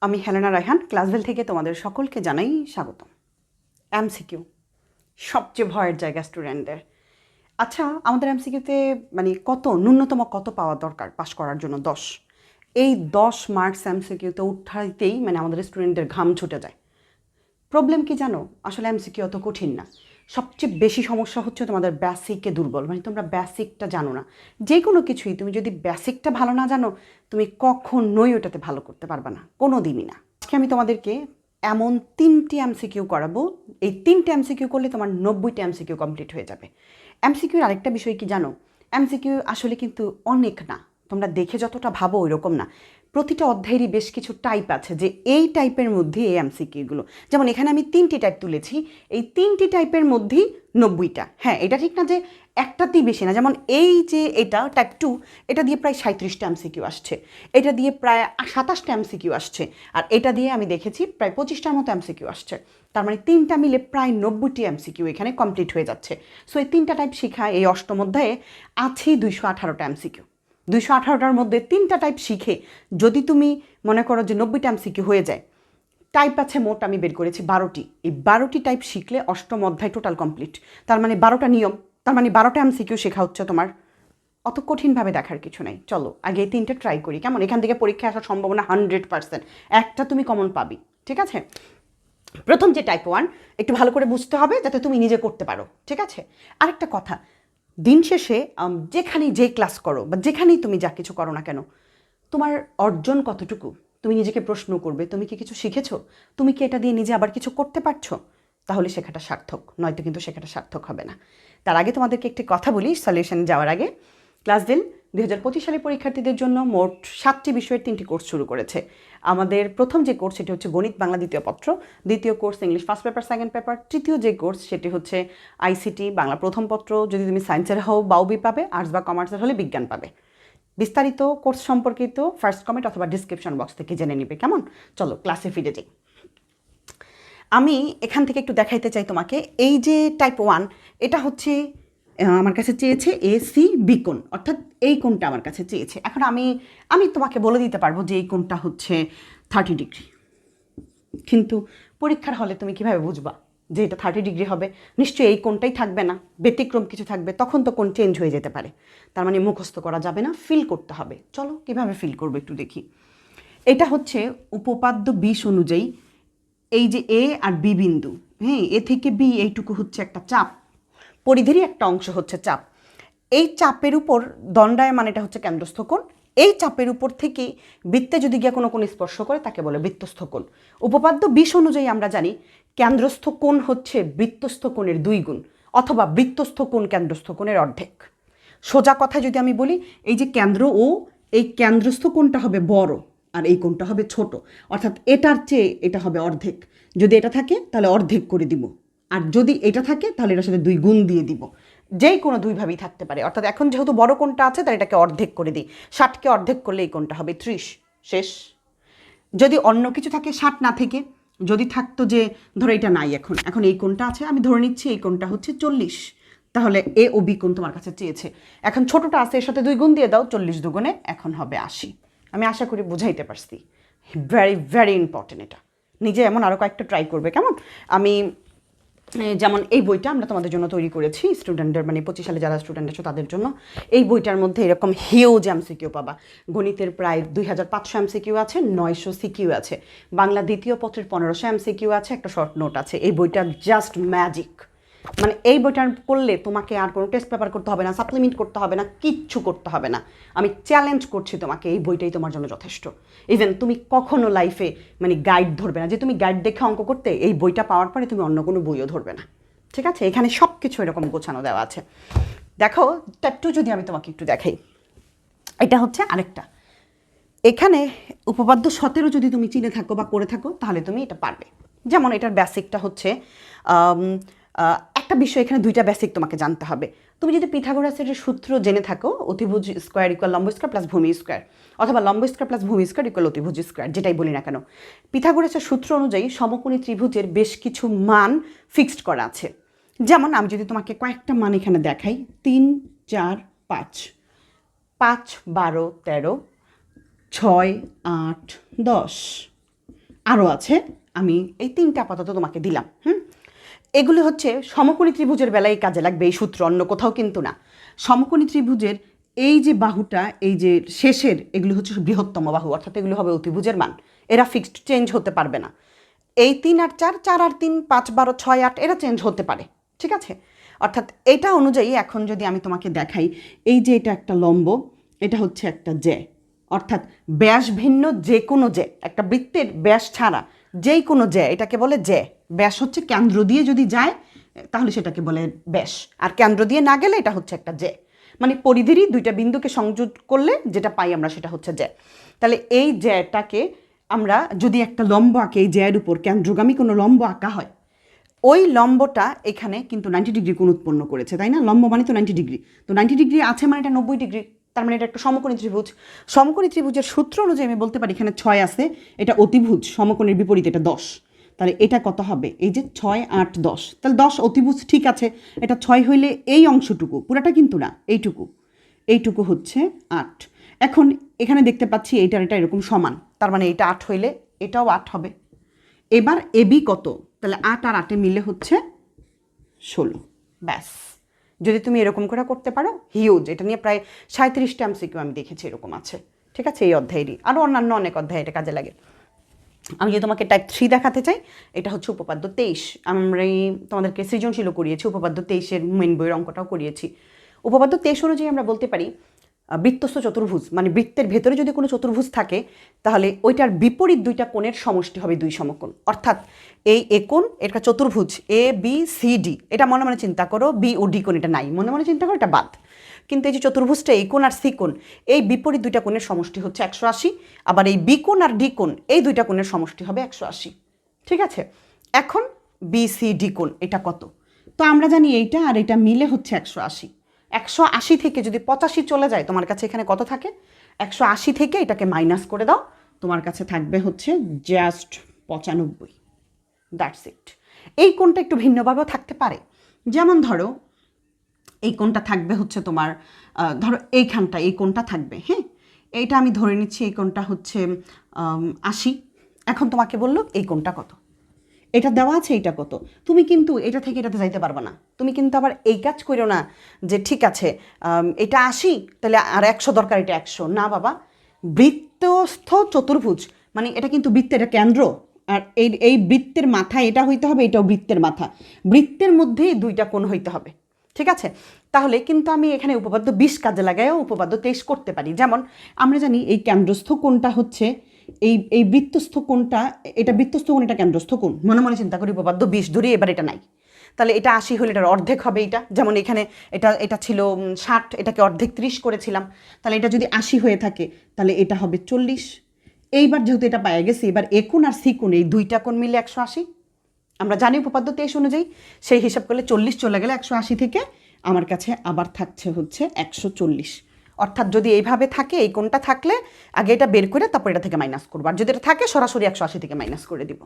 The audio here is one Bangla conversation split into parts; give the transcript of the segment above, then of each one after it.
আমি হেলেনা রায়হান, ক্লাসভেল থেকে তোমাদের সকলকে জানাই স্বাগতম। এমসিকিউ সবচেয়ে ভয়ের জায়গা স্টুডেন্টদের। আচ্ছা আমাদের এমসিকিউতে মানে কত, ন্যূনতম কত পাওয়া দরকার পাশ করার জন্য? দশ। এই দশ মার্কস এমসিকিউতে উঠাইতেই মানে আমাদের স্টুডেন্টদের ঘাম ছুটে যায়। প্রবলেম কি জানো? আসলে এমসিকিউ অত কঠিন না। সবচেয়ে বেশি সমস্যা হচ্ছে তোমাদের বেসিকে দুর্বল। মানে তোমরা বেসিকটা জানো না। যে কোনো কিছুই তুমি যদি বেসিকটা ভালো না জানো, তুমি কখনোই ওটাতে ভালো করতে পারবে না। কোনো দিনই না। আজকে আমি তোমাদেরকে এমন তিনটি এমসিকিউ করাবো। এই তিনটে এমসিকিউ করলে তোমার নব্বইটা এমসিকিউ কমপ্লিট হয়ে যাবে। এমসিকিউর আরেকটা বিষয় কি জানো? এমসিকিউ আসলে কিন্তু অনেক না। তোমরা দেখে যতটা ভাবো ওই রকম না। প্রতিটা অধ্যায়েরই বেশ কিছু টাইপ আছে যে এই টাইপের মধ্যে এই এমসিকিউগুলো যেমন এখানে আমি তিনটি টাইপ তুলেছি। এই তিনটি টাইপের মধ্যেই নব্বইটা। হ্যাঁ এটা ঠিক না যে একটাতেই বেশি না। যেমন এই যে এটা টাইপ টু এটা দিয়ে প্রায় সাঁত্রিশটা এমসিকিউ আসছে। এটা দিয়ে প্রায় সাতাশটা এমসিকিউ আসছে। আর এটা দিয়ে আমি দেখেছি প্রায় পঁচিশটার মতো এমসিকিউ আসছে। তার মানে তিনটা মিলে প্রায় নব্বইটি এমসিকিউ এখানে কমপ্লিট হয়ে যাচ্ছে। সো এই তিনটা টাইপ শিখা এই অষ্টম অধ্যায়ে আছে দুইশো আঠারোটা এমসিকিউ দুইশো আঠারোটার মধ্যে তিনটা টাইপ শিখে যদি তুমি মনে করো যে নব্বইটা এমসিকিউ হয়ে যায় টাইপ আছে মোট আমি বের করেছি বারোটি। এই বারোটি টাইপ শিখলে অষ্টম অধ্যায় টোটাল কমপ্লিট তার মানে বারোটা নিয়ম, তার মানে বারোটা এমসিকিউ শেখা হচ্ছে তোমার। অত কঠিনভাবে দেখার কিছু নাই। চলো, আগে এই তিনটে ট্রাই করি। কেমন? এখান থেকে পরীক্ষা আসার সম্ভাবনা হান্ড্রেড পার্সেন্ট একটা তুমি কমন পাবি, ঠিক আছে? প্রথম যে টাইপ ওয়ান একটু ভালো করে বুঝতে হবে যাতে তুমি নিজে করতে পারো, ঠিক আছে? আরেকটা কথা দিন শেষে যেখানেই যে ক্লাস করো বা যেখানেই তুমি যা কিছু করো না কেন, তোমার অর্জন কতটুকু? তুমি নিজেকে প্রশ্ন করবে, তুমি কি কিছু শিখেছো? তুমি কি এটা দিয়ে নিজে আবার কিছু করতে পারছ? তাহলে শেখাটা সার্থক, নয়তো কিন্তু শেখাটা সার্থক হবে না। তার আগে তোমাদেরকে একটি কথা বলি সলিউশন যাওয়ার আগে। ক্লাসভেল দুই হাজার পঁচিশ সালে পরীক্ষার্থীদের জন্য মোট সাতটি বিষয়ের তিনটি কোর্স শুরু করেছে। আমাদের প্রথম যে কোর্স, সেটি হচ্ছে গণিত বাংলা দ্বিতীয় পত্র। দ্বিতীয় course English first paper, second paper. তৃতীয় যে কোর্স, সেটি হচ্ছে আইসিটি, বাংলা প্রথম পত্র। যদি তুমি সায়েন্সের হও বাউবি পাবে, আর্টস বা কমার্সের হলে বিজ্ঞান পাবে। বিস্তারিত কোর্স সম্পর্কিত ফার্স্ট কমেন্ট অথবা ডিসক্রিপশন বক্স থেকে জেনে নিবে, কেমন? চলো, ক্লাসে ফিরে যাই। আমি এখান থেকে একটু দেখাইতে চাই তোমাকে। এই যে টাইপ ওয়ান এটা হচ্ছে আমার কাছে চেয়েছে এ সি বি কোণ। অর্থাৎ এই কোণটা আমার কাছে চেয়েছে। এখন আমি আমি তোমাকে বলে দিতে পারব যে এই কোণটা হচ্ছে থার্টি ডিগ্রি কিন্তু পরীক্ষার হলে তুমি কীভাবে বুঝবা যে এটা থার্টি ডিগ্রি হবে? নিশ্চয়ই এই কোণটাই থাকবে না, ব্যতিক্রম কিছু থাকবে, তখন তো কোণ চেঞ্জ হয়ে যেতে পারে। তার মানে মুখস্থ করা যাবে না ফিল করতে হবে। চলো কীভাবে ফিল করব একটু দেখি। এটা হচ্ছে উপপাদ্য বিষ অনুযায়ী এই যে এ আর বি বিন্দু। হ্যাঁ এ থেকে বি এইটুকু হচ্ছে একটা চাপ। পরিধিরই একটা অংশ হচ্ছে চাপ। এই চাপের উপর দণ্ডায়মান এটা হচ্ছে কেন্দ্রস্থ কোণ। এই চাপের উপর থেকে বৃত্তে যদি গিয়ে কোনো কোন স্পর্শ করে, তাকে বলে বৃত্তস্থ কোণ। উপপাদ্য বিষ অনুযায়ী আমরা জানি কেন্দ্রস্থ কোণ হচ্ছে বৃত্তস্থ কোণের দুই গুণ, অথবা বৃত্তস্থ কোণ কেন্দ্রস্থ কোণের অর্ধেক। সোজা কথা যদি আমি বলি, এই যে কেন্দ্র ও, এই কেন্দ্রস্থ কোণটা হবে বড় আর এই কোণটা হবে ছোট। অর্থাৎ এটার চেয়ে এটা হবে অর্ধেক। যদি এটা থাকে, তাহলে অর্ধেক করে দিব। আর যদি এটা থাকে, তাহলে এটার সাথে দুই গুণ দিয়ে দিব। যেই কোনো দুইভাবেই থাকতে পারে। অর্থাৎ এখন যেহেতু বড় কোনটা আছে, তাহলে এটাকে অর্ধেক করে দিই। ষাটকে অর্ধেক করলে এই কোনটা হবে ত্রিশ। শেষ। যদি অন্য কিছু থাকে, ষাট না থেকে, যদি থাকতো যে, ধরো এটা নাই এখন এখন এই কোনটা আছে, আমি ধরে নিচ্ছি এই কোনটা হচ্ছে চল্লিশ। তাহলে এ ও বি কোণ তোমার কাছে চেয়েছে। এখন ছোটটা আছে, এর সাথে দুই গুণ দিয়ে দাও, চল্লিশ দুগুণে এখন হবে আশি। আমি আশা করি বুঝাইতে পারছি। ভেরি ভেরি ইম্পর্টেন্ট এটা। নিজে এমন আরও কয়েকটা ট্রাই করবে, কেমন? আমি যেমন এই বইটা আমরা তোমাদের জন্য তৈরি করেছি স্টুডেন্টদের মানে পঁচিশ সালে যারা স্টুডেন্ট আছো তাদের জন্য। এই বইটার মধ্যে এরকম হিউজ এমসিকিউ পাবা। গণিতের প্রায় দুই হাজার পাঁচশো এমসিকিউ আছে, নয়শো সিকিউ আছে। বাংলা দ্বিতীয় পত্রের পনেরোশো এমসিকিউ আছে, একটা শর্ট নোট আছে। এই বইটা জাস্ট ম্যাজিক মানে এই বইটা করলে তোমাকে আর কোনো টেস্ট পেপার করতে হবে না সাপ্লিমেন্ট করতে হবে না, কিচ্ছু করতে হবে না। আমি চ্যালেঞ্জ করছি তোমাকে, এই বইটাই তোমার জন্য যথেষ্ট। ইভেন তুমি কখনো লাইফে মানে গাইড ধরবে না। যে তুমি গাইড দেখে অঙ্ক করতে, এই বইটা পাওয়ার পরে তুমি অন্য কোনো বইও ধরবে না। ঠিক আছে? এখানে সব কিছু এরকম গোছানো দেওয়া আছে। দেখো ট্যাটু যদি আমি তোমাকে একটু দেখাই। এটা হচ্ছে আরেকটা। এখানে উপপাদ্য সতেরো যদি তুমি চিনে থাকো বা করে থাকো, তাহলে তুমি এটা পারবে। যেমন এটার বেসিকটা হচ্ছে একটা বিষয় এখানে দুইটা বেসিক তোমাকে জানতে হবে। তুমি যদি পিথাগোরাসের সূত্র জেনে থাকো, অতিভুজ স্কোয়ার ইকুয়াল লম্ব স্কোয়ার প্লাস ভূমি স্কোয়ার অথবা লম্ব স্কোয়ার প্লাস ভূমি স্কোয়ার ইকুয়াল অতিভুজ স্কোয়ার যেটাই বলি না কেন। পিথাগোরাসের সূত্র অনুযায়ী সমকোণী ত্রিভুজের বেশ কিছু মান ফিক্সড করা আছে। যেমন আমি যদি তোমাকে কয়েকটা মান এখানে দেখাই, তিন, চার, পাঁচ। পাঁচ, বারো, তেরো, ছয়, আট, দশ। আরও আছে, আমি এই তিনটা আপাতত তোমাকে দিলাম, হুম? এগুলো হচ্ছে সমকোণী ত্রিভুজের বেলায় কাজে লাগবে এই সূত্র, অন্য কোথাও কিন্তু না। সমকোণী ত্রিভুজের এই যে বাহুটা, এই যে শেষের, এগুলো হচ্ছে বৃহত্তম বাহু, অর্থাৎ এগুলো হবে অতিভুজের মান। এরা ফিক্সড চেঞ্জ হতে পারবে না। এই তিন আর চার চার আর তিন, পাঁচ, বারো, ছয়, আট, এরা চেঞ্জ হতে পারে, ঠিক আছে? অর্থাৎ এটা অনুযায়ী এখন যদি আমি তোমাকে দেখাই, এই যে এটা একটা লম্ব, এটা হচ্ছে একটা জ্যা। অর্থাৎ ব্যাস ভিন্ন যে কোনো জ্যা, একটা বৃত্তের ব্যাস ছাড়া যেই কোনো জ্যা, এটাকে বলে জ্যা। ব্যাস হচ্ছে কেন্দ্র দিয়ে যদি যায়, তাহলে সেটাকে বলে ব্যাস। আর কেন্দ্র দিয়ে না গেলে এটা হচ্ছে একটা জ্যা মানে পরিধিরই দুইটা বিন্দুকে সংযোগ করলে যেটা পাই আমরা সেটা হচ্ছে জ্যা তাহলে এই জ্যাটাকে আমরা যদি একটা লম্ব আঁকে, এই জ্যায়ের উপর, কেন্দ্রগামী কোনো লম্ব আঁকা হয়, ওই লম্বটা এখানে কিন্তু নাইনটি ডিগ্রি কোণ উৎপন্ন করেছে, তাই না? লম্ব মানে তো নাইনটি ডিগ্রি। তো নাইনটি ডিগ্রি আছে মানে এটা নব্বই ডিগ্রি, তার মানে এটা একটা সমকোণী ত্রিভুজ। সমকোণী ত্রিভুজের সূত্র অনুযায়ী আমি বলতে পারি এখানে ছয় আছে, এটা অতিভুজ, সমকোণের বিপরীত এটা দশ। তাহলে এটা কত হবে? এই যে ছয় আট দশ। তাহলে দশ অতিভুজ ঠিক আছে, এটা ছয় হইলে এই অংশটুকু, পুরাটা কিন্তু না, এইটুকু। এইটুকু হচ্ছে আট। এখন এখানে দেখতে পাচ্ছি এইটার এটা এরকম সমান, তার মানে এটা আট হইলে এটাও আট হবে। এবার এবি কত? তাহলে আট আর আটে মিলে হচ্ছে ষোলো। ব্যাস। যদি তুমি এরকম করে করতে পারো হিউজ এটা নিয়ে প্রায় সাঁত্রিশটা এমসিকিউ আমি দেখেছি এরকম আছে। ঠিক আছে, এই অধ্যায়েরই। আরও অন্যান্য অনেক অধ্যায় এটা কাজে লাগে। আমি যদি তোমাকে টাইপ থ্রি দেখাতে চাই, এটা হচ্ছে উপপাদ্য তেইশ। আমরা তোমাদেরকে সৃজনশীলও করিয়েছি, উপপাদ্য তেইশের মেন বইয়ের অঙ্কটাও করিয়েছি। উপপাদ্য তেইশ অনুযায়ী আমরা বলতে পারি বৃত্তস্থ চতুর্ভুজ মানে বৃত্তের ভেতরে যদি কোনো চতুর্ভুজ থাকে, তাহলে ওইটার বিপরীত দুইটা কোণের সমষ্টি হবে দুই সমকোণ। অর্থাৎ এই এ এটা চতুর্ভুজ এ বি সি ডি এটা মনে মনে চিন্তা করো বি ও ডি কোণ, এটা নাই। মনে মনে চিন্তা করো, এটা বাদ। কিন্তু এই যে চতুর্ভুজটা এই কোণ আর সি কোণ, এই বিপরীত দুইটা কোণের সমষ্টি হচ্ছে একশো আশি, আবার এই বি কোণ আর ডি কোণ, এই দুইটা কোণের সমষ্টি হবে একশো আশি। ঠিক আছে? এখন বি সি কোণ, এটা কত? তো আমরা জানি এইটা আর এটা মিলে হচ্ছে একশো আশি। একশো আশি থেকে যদি পঁচাশি চলে যায়, তোমার কাছে এখানে কত থাকে? একশো আশি থেকে এটাকে মাইনাস করে দাও, তোমার কাছে থাকবে হচ্ছে জাস্ট পঁচানব্বই। That's it. এই কোণটা একটু ভিন্নভাবেও থাকতে পারে। যেমন ধরো এই কোণটা থাকবে হচ্ছে তোমার ধরো এইখানটা, এই কোণটা থাকবে হ্যাঁ? এইটা আমি ধরে নিচ্ছি এই কোণটা হচ্ছে আশি। এখন তোমাকে বলল এই কোণটা কত? এটা দেওয়া আছে এইটা কত? তুমি কিন্তু এটা থেকে এটাতে যাইতে পারবে না। তুমি কিন্তু আবার এই কাজ করো না যে ঠিক আছে এটা আশি, তাহলে আর একশো দরকার, এটা একশো। না বাবা, বৃত্তস্থ চতুর্ভুজ মানে এটা কিন্তু বৃত্তের এটা কেন্দ্র, আর এই এই বৃত্তের মাথা এটা হইতে হবে, এটাও বৃত্তের মাথা। বৃত্তের মধ্যেই দুইটা কোণ হইতে হবে। ঠিক আছে? তাহলে কিন্তু আমি এখানে উপপাদ্য বিশ কাজে লাগাইও উপপাদ্য তেইশ করতে পারি। যেমন, আমরা জানি এই কেন্দ্রস্থ কোণটা হচ্ছে এই এই বৃত্তস্থ কোণটা, এটা বৃত্তস্থ কোণ, এটা কেন্দ্রস্থ কোণ। মনে মনে চিন্তা করি উপপাদ্য বিশ ধরি, এবার এটা নাই। তাহলে এটা আশি হলে এটার অর্ধেক হবে এটা। যেমন এখানে এটা এটা ছিল ষাট, এটাকে অর্ধেক ত্রিশ করেছিলাম। তাহলে এটা যদি আশি হয়ে থাকে, তাহলে এটা হবে চল্লিশ। এইবার যেহেতু এটা পাওয়া গেছে, এবার এ কোণ আর সি এই দুইটা কোণ মিলে একশো আশি। আমরা জানি উপপাদ্য তেইশ অনুযায়ী, সেই হিসাব করলে চল্লিশ চলে গেলে একশো আশি থেকে আমার কাছে আবার থাকছে হচ্ছে একশো চল্লিশ। অর্থাৎ যদি এইভাবে থাকে, এই কোনটা থাকলে আগে এটা বের করে তারপর এটা থেকে মাইনাস করব। আর যদি এটা থাকে, সরাসরি একশো আশি থেকে মাইনাস করে দিব।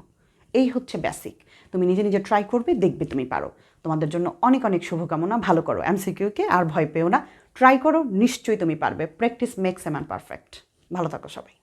এই হচ্ছে বেসিক তুমি নিজে নিজে ট্রাই করবে, দেখবে তুমি পারো। তোমাদের জন্য অনেক অনেক শুভকামনা। ভালো করো। এমসিকিউকে আর ভয় পেও না। ট্রাই করো, নিশ্চয়ই তুমি পারবে। Practice makes a man perfect ভালো থাকো সবাই।